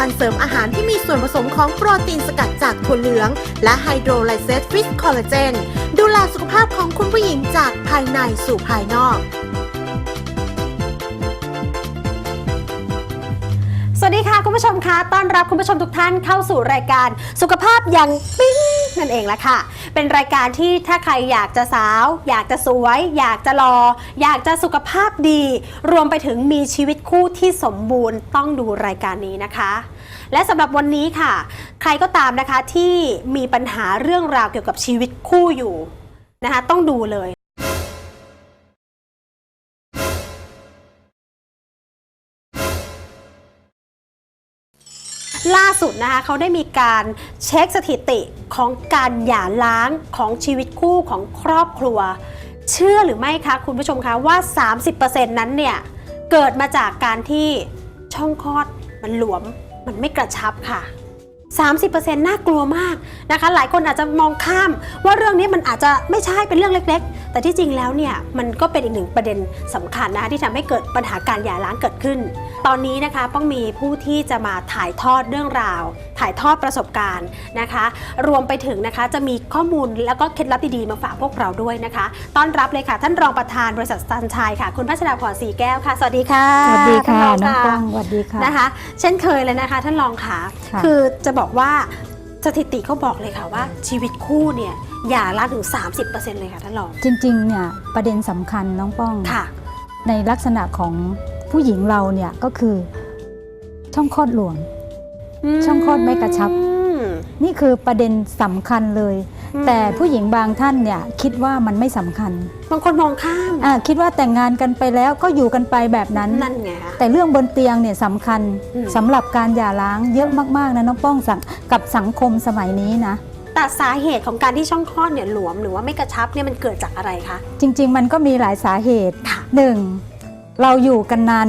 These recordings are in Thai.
ภัณฑ์เสริมอาหารที่มีส่วนผสมของโปรตีนสกัดจากถั่วเหลือง และไฮโดรไลเซตฟิสคอลลาเจน ดูแลสุขภาพของคุณผู้หญิงจากภายในสู่ภายนอกสวัสดีค่ะ คุณผู้ชมคะต้อนรับคุณผู้ชมทุกท่านเข้าสู่รายการสุขภาพอย่างปิ้ง นั่นเองละค่ะ เป็นรายการที่ถ้าใครอยากจะสาว อยากจะสวย อยากจะรอ อยากจะสุขภาพดี รวมไปถึงมีชีวิตคู่ที่สมบูรณ์ต้องดูรายการนี้นะคะ และสำหรับวันนี้ค่ะ ใครก็ตามนะคะที่มีปัญหาเรื่องราวเกี่ยวกับชีวิตคู่อยู่นะคะต้องดูเลย ล่าสุดนะคะเขาได้มีการเช็คสถิติของการหย่าร้างของชีวิตคู่ของครอบครัว เชื่อหรือไม่คะคุณผู้ชมคะว่า 30%นั้นเนี่ยเกิดมาจากการที่ช่องคลอดมันหลวมมันไม่กระชับค่ะ30%น่ากลัวมากนะคะ หลายคนอาจจะมองข้ามว่าเรื่องนี้มันอาจจะไม่ใช่เป็นเรื่องเล็กแต่ที่จริงแล้วเนี่ยมันก็เป็นอีกหนึ่งประเด็นสำคัญนะคะที่ทำให้เกิดปัญหาการหย่าร้างเกิดขึ้น ตอนนี้นะคะต้องมีผู้ที่จะมาถ่ายทอดเรื่องราว ถ่ายทอดประสบการณ์นะคะ รวมไปถึงนะคะจะมีข้อมูลแล้วก็เคล็ดลับดีๆมาฝากพวกเราด้วยนะคะ ต้อนรับเลยค่ะ ท่านรองประธานบริษัทสตันชัยค่ะ คุณพัชราพรศรีแก้วค่ะ สวัสดีค่ะ สวัสดีค่ะท่าน้องรป้องสวัสดีค่ะนะคะ เช่นเคยเลยนะคะ ท่านรองค่ะค่ะคือจะบอกว่า สถิติเขาบอกเลยค่ะว่า ชีวิตคู่เนี่ยหย่าร้างถึง 30%เลยค่ะท่านรอง จริงๆเนี่ยประเด็นสำคัญน้องป้อง ค่ะ ในลักษณะของผู้หญิงเราเนี่ยก็คือช่องคลอดหลวงช่องคลอดไม่กระชับอืม นี่คือประเด็นสำคัญเลยอืมแต่ผู้หญิงบางท่านเนี่ยคิดว่ามันไม่สำคัญบางคนมองข้ามอ่าคิดว่าแต่งงานกันไปแล้วก็อยู่กันไปแบบนั้น นั่นไงคะแต่เรื่องบนเตียงเนี่ยสำคัญอืม สำหรับการหย่าร้างเยอะมากๆนะน้องป้องสังกับสังคมสมัยนี้นะ แต่สาเหตุของการที่ช่องคลอดเนี่ยหลวมหรือว่าไม่กระชับเนี่ยมันเกิดจากอะไรคะ จริง ๆ มันก็มีหลายสาเหตุค่ะ หนึ่งเราอยู่กันนาน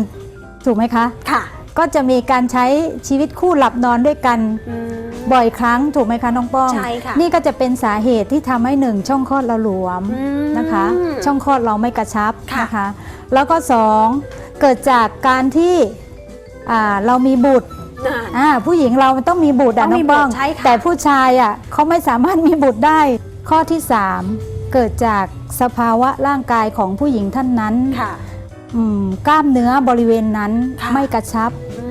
ถูกไหมคะ ค่ะก็จะมีการใช้ชีวิตคู่หลับนอนด้วยกัน อืม บ่อยครั้งถูกไหมคะน้องป้อง ใช่ค่ะนี่ก็จะเป็นสาเหตุที่ทำให้หนึ่งช่องคลอดเราหลวมอืมนะคะ ช่องคลอดเราไม่กระชับค่ะนะคะ แล้วก็สองเกิดจากการที่อ่าเรามีบุตรน่ะอ่าผู้หญิงเรามันต้องมีบุตรต้อะองน้มีองป้องบุตรใช่ค่ะแต่ผู้ชายอะเขาไม่สามารถมีบุตรได้ ข้อที่สามเกิดจากสภาวะร่างกายของผู้หญิงท่านนั้นค่ะอืมกล้ามเนื้อบริเวณนั้นค่ะไม่กระชับอื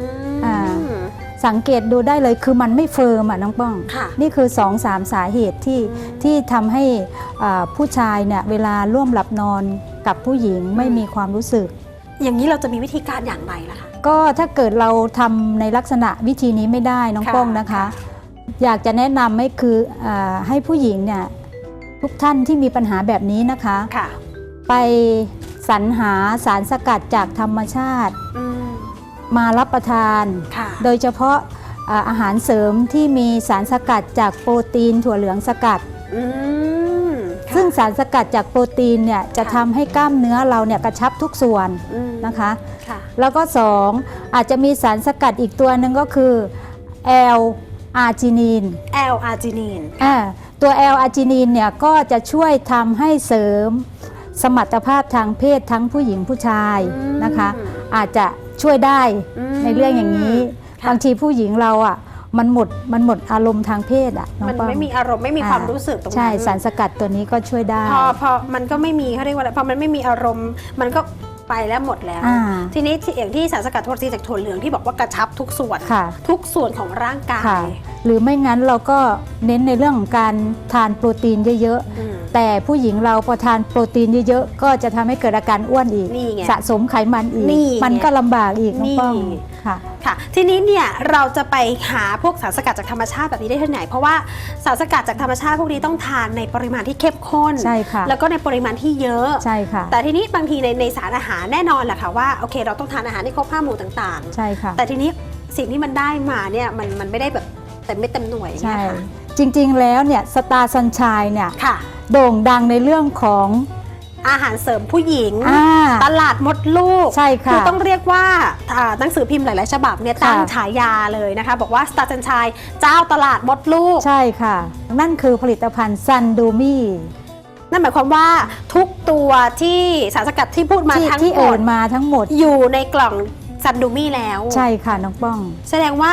อ่าม สังเกตดูได้เลยคือมันไม่เฟิร์มอะน้องป้องค่ะนี่คือ2อสามสาเหตุที่อืมที่ทำให้อ่าผู้ชายเนี่ยเวลาร่วมหลับนอนกับผู้หญิงไม่มีความรู้สึก อย่างนี้เราจะมีวิธีการอย่างไรล่ะคะก็ถ้าเกิดเราทำในลักษณะวิธีนี้ไม่ได้น้องค่ะป้องนะคะค่ะอยากจะแนะนำให้คืออาให้ผู้หญิงเนี่ยทุกท่านที่มีปัญหาแบบนี้นะคะค่ะไปสรรหาสารสกัดจากธรรมชาติอื มมารับประทานค่ะโดยเฉพาะอ่าอาหารเสริมที่มีสารสกัดจากโปรตีนถั่วเหลืองสกัดอืมค่ะซึ่งสารสกัดจากโปรตีนเนี่ยจะค่ะทำให้กล้ามเนื้อเราเนี่ยกระชับทุกส่วนอืมนะคะค่ะแล้วก็สองอาจจะมีสารสกัดอีกตัวหนึ่งก็คือแอลอาร์จินีนแอลอาร์จินีนอ่าตัวแอลอาร์จินีนเนี่ยก็จะช่วยทำให้เสริมสมรรถภาพทางเพศทั้งผู้หญิงผู้ชายอืมนะคะ อาจจะ ช่วยได้อืมในเรื่องอย่างนี้ค่ะบางทีผู้หญิงเราอะมันหมดมันหมดอารมณ์ทางเพศอะน้องมันป้องไม่มีอารมณ์ไม่มีความรู้สึกตรงนั้นใช่สารสกัดตัวนี้ก็ช่วยได้พอพอมันก็ไม่มีเขาเรียกว่าอะไรพอมันไม่มีอารมณ์มันก็ไปแล้วหมดแล้วอ่าทีนี้ที่อย่างที่สารสกัดโทษทีจากถั่วเหลืองที่บอกว่ากระชับทุกส่วนค่ะทุกส่วนของร่างกาค่ะยหรือไม่งั้นเราก็เน้นในเรื่องของการทานโปรตีนเยอะอืมๆ แต่ผู้หญิงเราพอทานโปรตีนเยอะๆก็จะทำให้เกิดอาการอ้วนอีก นี่ไงสะสมไขมันอีก นี่ไงมันก็ลำบากอีกน้องป้องนี่ ค่ะ ค่ะ ทีนี้เนี่ยเราจะไปหาพวกสารสกัดจากธรรมชาติแบบนี้ได้ที่ไหน เพราะว่าสารสกัดจากธรรมชาติพวกนี้ต้องทานในปริมาณที่เข้มข้น ใช่ค่ะ แล้วก็ในปริมาณที่เยอะ ใช่ค่ะ แต่ทีนี้บางทีในในสารอาหารแน่นอนแหละค่ะว่าโอเค เราต้องทานอาหารที่ครบห้าหมู่ต่างใช่ค่ะ ๆ แต่ทีนี้สิ่งที่มันได้มาเนี่ยมันมันไม่ได้แบบเต็มไม่เต็มหน่วยอย่างใช่ เงี้ยค่ะ จริงๆแล้วเนี่ยสตาร์ซันชายเนี่ยค่ะ โด่งดังในเรื่องของอาหารเสริมผู้หญิง อ่า ตลาดมดลูกใช่ค่ะคือต้องเรียกว่าอ่าหนังสือพิมพ์หลาย ๆ ฉบับเนี่ยค่ะ ตั้งฉายาเลยนะคะ บอกว่าสตาร์จันชัยเจ้าตลาดมดลูก ใช่ค่ะ นั่นคือผลิตภัณฑ์ซันดูมี่ นั่นหมายความว่าทุกตัวที่สารสกัดที่พูดมาที่ทั้งที่หมเอ่ดยมาทั้งหมด อยู่ในกล่องซันดูมี่แล้ว ใช่ค่ะน้องป้อง แสดงว่า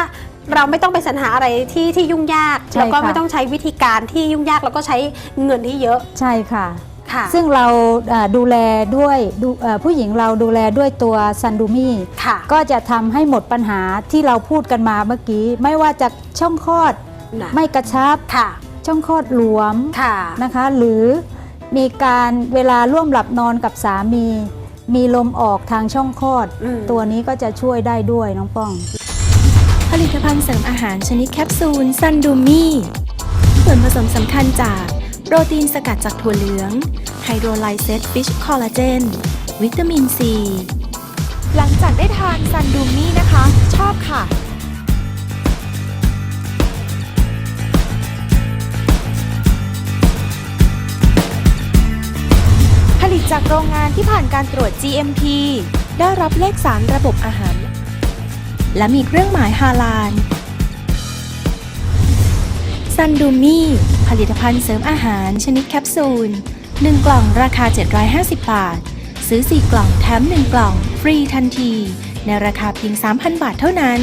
เราไม่ต้องไปสรรหาอะไรที่ที่ยุ่งยาก ใช่แล้วก็ค่ะ ไม่ต้องใช้วิธีการที่ยุ่งยากแล้วก็ใช้เงินที่เยอะใช่ค่ะ ค่ะ ซึ่งเราเอ่อดูแลด้วยดูเอ่อผู้หญิงเราดูแลด้วยตัวซันดูมี่ค่ะ ก็จะทำให้หมดปัญหาที่เราพูดกันมาเมื่อกี้ ไม่ว่าจะช่องคลอดนะไม่กระชับ ค่ะช่องคลอดหลวมค่ะ นะคะ หรือมีการเวลาร่วมหลับนอนกับสามี มีลมออกทางช่องคลอด อืม ตัวนี้ก็จะช่วยได้ด้วยน้องป้องผ ลิตภัณฑ์เสริมอาหารชนิดแคปซูลซันดูมี่ส่วนผสมสำคัญจากโปรตีนสกัดจากถั่วเหลืองไฮโดรไลเซตฟิชคอลลาเจนวิตามินซี หลังจากได้ทานซันดูมี่นะคะ ชอบค่ะผลิตจากโรงงานที่ผ่านการตรวจ GMP ได้รับเลขสารระบบอาหาร และมีเครื่องหมายฮาลาลซันดูมี่ผลิตภัณฑ์เสริมอาหารชนิดแคปซูล 1 กล่องราคา 750 บาท ซื้อ 4 กล่องแถม 1 กล่อง ฟรีทันที ในราคาเพียง 3,000 บาทเท่านั้น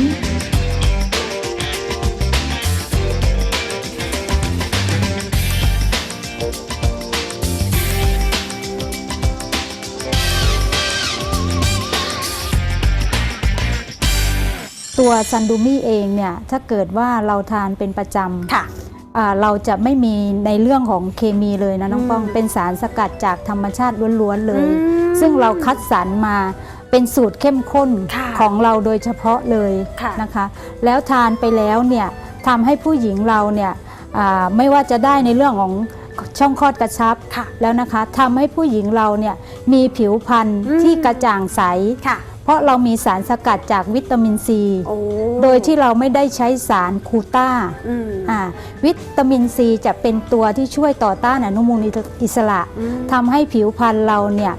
ตัวซันดูมี่เองเนี่ยถ้าเกิดว่าเราทานเป็นประจำค่ะอ่าเราจะไม่มีในเรื่องของเคมีเลยนะน้องป้องอืมเป็นสารสกัดจากธรรมชาติล้วนๆเลยอืมซึ่งเราคัดสรรมาเป็นสูตรเข้มข้นค่ะของเราโดยเฉพาะเลยค่ะนะคะ แล้วทานไปแล้วเนี่ยทำให้ผู้หญิงเราเนี่ยอ่าไม่ว่าจะได้ในเรื่องของช่องคลอดกระชับค่ะแล้วนะคะทำให้ผู้หญิงเราเนี่ยมีผิวพรรณอืมที่กระจ่างใสค่ะ เพราะเรามีสารสกัดจากวิตามินซีโอ้โดยที่เราไม่ได้ใช้สารคูต้าอืมอ่าวิตามินซีจะเป็นตัวที่ช่วยต่อต้านอนุมูลอิสระอืมทำให้ผิวพรรณเราเนี่ย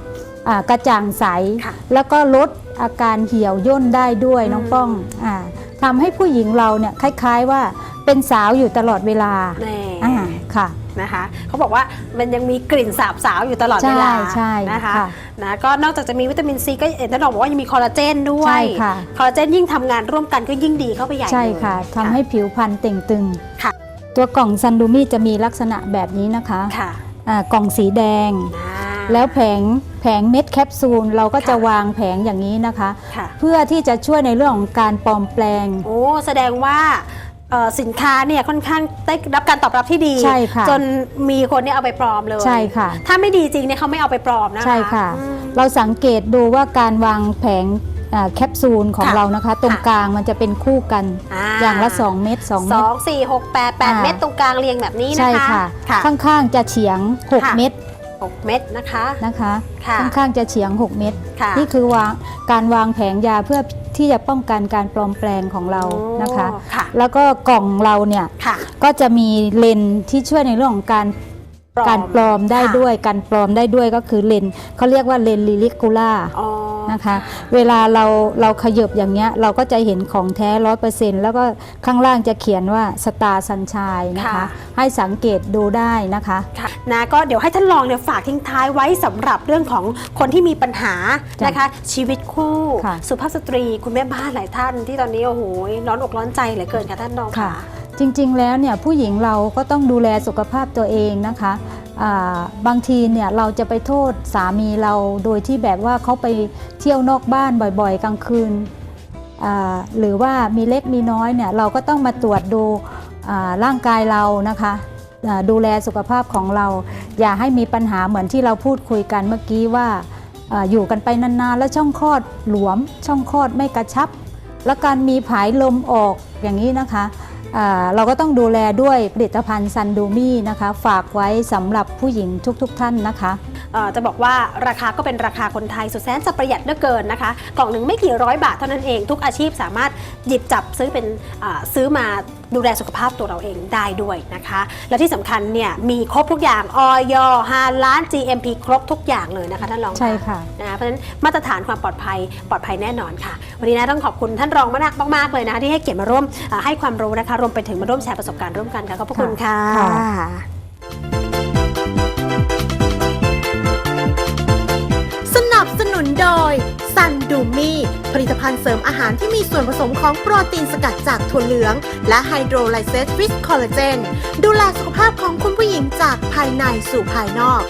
อ่ากระจ่างใสค่ะแล้วก็ลดอาการเหี่ยวย่นได้ด้วยอืมน้องป้องอาทำให้ผู้หญิงเราเนี่ยคล้าย ๆว่าเป็นสาวอยู่ตลอดเวลาแน่อ่าค่ะ นะคะเขาบอกว่ามันยังมีกลิ่นสาบสาวอยู่ตลอดเวลาใช่ใช่นะคะค่ะนะก็นอกจากจะมีวิตามินซีก็เอ็นท่านรองบอกว่ายังมีคอลลาเจนด้วยใช่ค่ะคอลลาเจนยิ่งทำงานร่วมกันก็ยิ่งดีเข้าไปใหญ่ใช่เลยค่ะทำให้ผิวพรรณเต่งตึงค่ะ ตัวกล่องซันดูมี่จะมีลักษณะแบบนี้นะคะค่ะอ่ากล่องสีแดงอ่าแล้วแผงแผงเม็ดแคปซูลเราก็จะค่ะวางแผงอย่างนี้นะคะค่ะเพื่อที่จะช่วยในเรื่องของการปลอมแปลง โอ้แสดงว่า เอ่อสินค้าเนี่ยค่อนข้างได้รับการตอบรับที่ดี ใช่ค่ะจนมีคนเนี่ยเอาไปปลอมเลยใช่ค่ะ ถ้าไม่ดีจริงเนี่ยเขาไม่เอาไปปลอมนะคะใช่ค่ะ อืม เราสังเกตดูว่าการวางแผงอ่าแคปซูลของค่ะเรานะคะ ตรงค่ะ กลางมันจะเป็นคู่กันอ่าอย่างละ 2 เม็ด2 สเม็อด งสี่หกแปดแปดอ่า เม็ดตรงกลางเรียงแบบนี้นะคะใช่ค่ะค่ะข้างๆจะเฉียง ค่ะ 6 เม็ด หกเม็ดนะคะนะคะค่ะข้างๆจะเฉียง 6 เม็ดค่ะนี่คือวางการวางแผงยาเพื่อที่จะป้องกันการปลอมแปลงของเราโอ้นะคะ ค่ะ แล้วก็กล่องเราเนี่ยค่ะ ก็จะมีเลนส์ที่ช่วยในเรื่องของการปลอมการปลอมได้ค่ะ ด้วยการปลอมได้ด้วยก็คือเลนส์เขาเรียกว่าเลนลิลิกูล่า อ๋อ นะคะ เวลาเราเราขยบอย่างเงี้ยเราก็จะเห็นของแท้ร้อยเปอร์เซ็นต์แล้วก็ข้างล่างจะเขียนว่าสตาร์สัญชัยนะคะค่ะให้สังเกตดูได้นะคะค่ะนะก็เดี๋ยวให้ท่านรองเนี่ยฝากทิ้งท้ายไว้สำหรับเรื่องของคนที่มีปัญหาจ้ะนะคะ ชีวิตคู่ค่ะสุภาพสตรีคุณแม่บ้านหลายท่านที่ตอนนี้โอ้โหร้อนอกร้อนใจเหลือเกินค่ะท่านรองค่ะค่ะจริง ๆ แล้วเนี่ยผู้หญิงเราก็ต้องดูแลสุขภาพตัวเองนะคะอ่า บางทีเนี่ยเราจะไปโทษสามีเราโดยที่แบบว่าเขาไปเที่ยวนอกบ้านบ่อยๆ กลางคืน หรือว่ามีเล็กมีน้อยเนี่ยเราก็ต้องมาตรวจดูอ่าร่างกายเรานะคะดูแลสุขภาพของเรา อย่าให้มีปัญหาเหมือนที่เราพูดคุยกันเมื่อกี้ว่าออยู่กันไปนานๆ แล้วช่องคลอดหลวม ช่องคลอดไม่กระชับ แล้วการมีผายลมออกอย่างนี้นะคะ เราก็ต้องดูแลด้วยผลิตภัณฑ์ซันดูมี่นะคะฝากไว้สำหรับผู้หญิงทุกๆทท่านนะคะจะบอกว่าราคาก็เป็นราคาคนไทยสุดแสนจะประหยัดเหลือเกินนะคะ กล่องหนึ่งไม่กี่ร้อยบาทเท่านั้นเองทุกอาชีพสามารถ หยิบจับซื้อเป็นอ่าซื้อมาดูแลสุขภาพตัวเราเองได้ด้วยนะคะ และที่สำคัญเนี่ยมีครบทุกอย่างออยฮาล้าน GMP ครบทุกอย่างเลยนะคะท่านรองใช่ค่ะนะเพราะฉะนั้นมาตรฐานความปลอดภัยปลอดภัยแน่นอนค่ะ วันนี้นะต้องขอบคุณท่านรองมากมากๆเลยนะคะที่ให้เกียรติมาร่วมอ่าให้ความรู้นะคะรวมไปถึงมาร่วมแชร์ประสบการณ์ร่วมกันค่ะขอบพระคุณค่ะค่ะสนับสนุนโดยซัน ดูมี่ผลิตภัณฑ์เสริมอาหารที่มีส่วนผสมของโปรตีนสกัดจากถั่วเหลือง และไฮโดรไลเซสฟิสคอลลาเจน ดูแลสุขภาพของคุณผู้หญิงจากภายในสู่ภายนอก